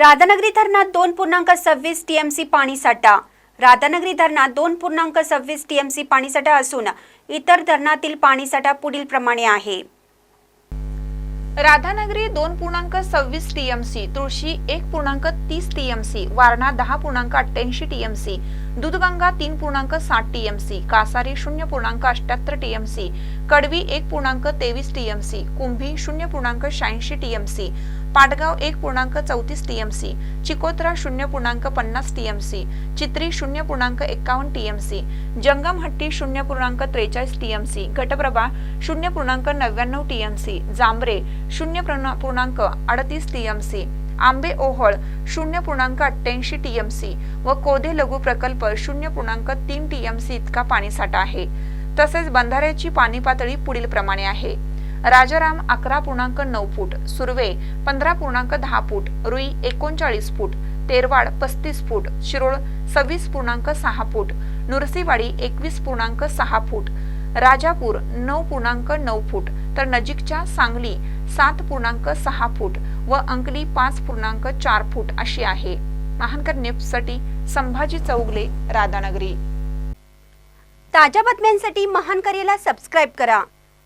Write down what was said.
राधानगरी धरणात दोन पूर्णांक सव्वीस टीएमसी पाणी साठा. राधानगरी धरणात दोन पूर्णांक सव्वीस टीएमसी पाणीसाठा असून इतर धरणातील पाणीसाठा पुढील प्रमाणे आहे. राधानगरी दोन पूर्णांक सव्वीस टीएमसी तुळशी एक पूर्णांक तीस टीएमसी वारणा दहा पूर्णांक अठ्ठ्याऐंशी टीएमसी दूधगंगा तीन पूर्णांक साठ टीएमसी कासारी शून्य पूर्णांक अठ्याहत्तर टीएमसी कडवी एक पूर्णांक तेवीस टीएमसी कुंभी शून्य पूर्णांक शहाऐंशी टीएमसी पाटगाव एक पूर्णांक चौतीस टीएमसी चिकोत्रा शून्य पूर्णांक पन्नास टीएमसी चित्री शून्य पूर्णांक एकावन्न टीएमसी जंगमहट्टी शून्य पूर्णांक त्रेचाळीस टीएमसी घटप्रभा शून्य पूर्णांक नव्याण्णव टीएमसी जांभरे शून्य पूर्ण- पूर्णांक अडतीस टीएमसी आंबे ओहळ शून्य पूर्णांक अठ्ठ्याऐंशी टीएमसी व कोधे लघु प्रकल्प शून्य पूर्णांक तीन टीएमसी इतका पाणीसाठा आहे. तसेच बंधाऱ्याची पाणी पातळी पुढील प्रमाणे आहे. राजाराम अकरा पूर्णांक नऊ फूट सुर्वे पंधरा पूर्णांक दहा फूट रुई एकोणचाळीस फूट तेरवाड पस्तीस फूट शिरोळ सव्वीस पूर्णांक सहा फूट नुरसीवाडी एकवीस पूर्णांक सहा फूट राजापूर नऊ पूर्णांक नऊ फूट तर नजीकच्या सांगली सात पूर्णांक सहा फूट व अंकली पाच पूर्णांक चार फूट अशी आहे. महानकर न्यूजसाठी संभाजी चौगले राधानगरी. ताज्या बातम्यांसाठी महानकरेला सबस्क्राईब करा.